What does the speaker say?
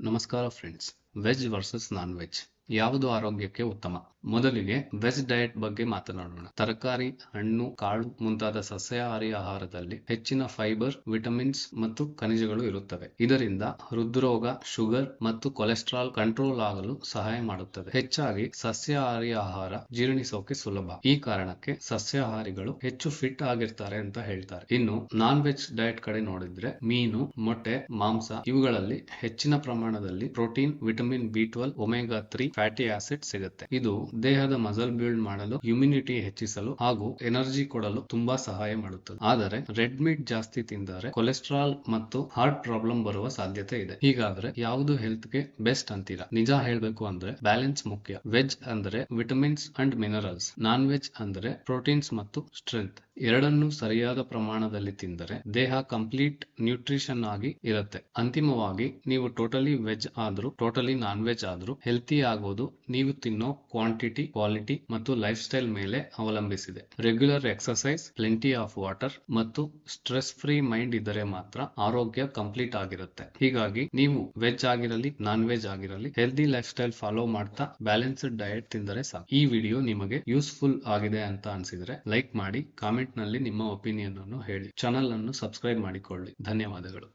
नमस्कार friends veg versus non veg ಯಾವುದು ಆರೋಗ್ಯಕ್ಕೆ ಉತ್ತಮ? ಮೊದಲಿಗೆ ವೆಜ್ ಡಯಟ್ ಬಗ್ಗೆ ಮಾತನಾಡೋಣ. ತರಕಾರಿ, ಹಣ್ಣು, ಕಾಳು ಮುಂತಾದ ಸಸ್ಯಾಹಾರಿ ಆಹಾರದಲ್ಲಿ ಹೆಚ್ಚಿನ ಫೈಬರ್ ವಿಟಮಿನ್ಸ್ ಮತ್ತು ಖನಿಜಗಳು ಇರುತ್ತವೆ. ಇದರಿಂದ ಹೃದ್ರೋಗ ಶುಗರ್ ಮತ್ತು ಕೊಲೆಸ್ಟ್ರಾಲ್ ಕಂಟ್ರೋಲ್ ಆಗಲು ಸಹಾಯ ಮಾಡುತ್ತದೆ. ಹೆಚ್ಚಾಗಿ ಸಸ್ಯಾಹಾರಿ ಆಹಾರ ಜೀರ್ಣಿಸೋಕೆ ಸುಲಭ. ಈ ಕಾರಣಕ್ಕೆ ಸಸ್ಯಾಹಾರಿಗಳು ಹೆಚ್ಚು ಫಿಟ್ ಆಗಿರ್ತಾರೆ ಅಂತ ಹೇಳ್ತಾರೆ. ಇನ್ನು ನಾನ್ ವೆಜ್ ಡಯಟ್ ಕಡೆ ನೋಡಿದ್ರೆ ಮೀನು, ಮೊಟ್ಟೆ, ಮಾಂಸ ಇವುಗಳಲ್ಲಿ ಹೆಚ್ಚಿನ ಪ್ರಮಾಣದಲ್ಲಿ protein vitamin B twelve omega three fatty acid ಸಿಗುತ್ತೆ. ಇದು ದೇಹದ ಮಸಲ್ ಬಿಲ್ಡ್ ಮಾಡಲು ಇಮ್ಯುನಿಟಿ ಹೆಚ್ಚಿಸಲು ಹಾಗೂ ಎನರ್ಜಿ ಕೊಡಲು ತುಂಬಾ ಸಹಾಯ ಮಾಡುತ್ತದೆ. ಆದರೆ ರೆಡ್ ಮೀಟ್ ಜಾಸ್ತಿ ತಿಂದರೆ ಕೊಲೆಸ್ಟ್ರಾಲ್ ಮತ್ತು ಹಾರ್ಟ್ ಪ್ರಾಬ್ಲಮ್ ಬರುವ ಸಾಧ್ಯತೆ ಇದೆ. ಹೀಗಾದ್ರೆ ಯಾವುದು ಹೆಲ್ತ್ಗೆ ಬೆಸ್ಟ್ ಅಂತೀರಾ? ನಿಜ ಹೇಳ್ಬೇಕು ಅಂದ್ರೆ ಬ್ಯಾಲೆನ್ಸ್ ಮುಖ್ಯ. ವೆಜ್ ಅಂದ್ರೆ vitamins and minerals non veg ಅಂದ್ರೆ ಪ್ರೋಟೀನ್ಸ್ ಮತ್ತು ಸ್ಟ್ರೆಂತ್ ಎರಡನ್ನೂ ಸರಿಯಾದ ಪ್ರಮಾಣದಲ್ಲಿ ತಿಂದರೆ ದೇಹ ಕಂಪ್ಲೀಟ್ ನ್ಯೂಟ್ರಿಷನ್ ಆಗಿ ಇರುತ್ತೆ. ಅಂತಿಮವಾಗಿ ನೀವು ಟೋಟಲಿ ವೆಜ್ ಆದ್ರೂ ಟೋಟಲಿ ನಾನ್ ವೆಜ್ ಆದ್ರೂ ಹೆಲ್ತಿ ಆಗೋದು ನೀವು ತಿನ್ನೋ ಕ್ವಾಂಟಿಟಿ ಕ್ವಾಲಿಟಿ ಮತ್ತು ಲೈಫ್ ಸ್ಟೈಲ್ ಮೇಲೆ ಅವಲಂಬಿಸಿದೆ. Regular exercise plenty of water ಮತ್ತು ಸ್ಟ್ರೆಸ್ ಫ್ರೀ ಮೈಂಡ್ ಇದ್ದರೆ ಮಾತ್ರ ಆರೋಗ್ಯ ಕಂಪ್ಲೀಟ್ ಆಗಿರುತ್ತೆ. ಹೀಗಾಗಿ ನೀವು ವೆಜ್ ಆಗಿರಲಿ ನಾನ್ ವೆಜ್ ಆಗಿರಲಿ ಹೆಲ್ದಿ ಲೈಫ್ ಸ್ಟೈಲ್ ಫಾಲೋ ಮಾಡ್ತಾ ಬ್ಯಾಲೆನ್ಸ್ಡ್ ಡಯಟ್ ತಿಂದರೆ ಸಾಕು. ಈ ವಿಡಿಯೋ ನಿಮಗೆ ಯೂಸ್ಫುಲ್ ಆಗಿದೆ ಅಂತ ಅನ್ಸಿದ್ರೆ ಲೈಕ್ ಮಾಡಿ ಕಾಮೆಂಟ್ನಲ್ಲಿ ನಿಮ್ಮ ಒಪಿನಿಯನ್ ಅನ್ನು ಹೇಳಿ. ಚಾನಲ್ ಅನ್ನು ಸಬ್ಸ್ಕ್ರೈಬ್ ಮಾಡಿಕೊಳ್ಳಿ. ಧನ್ಯವಾದಗಳು.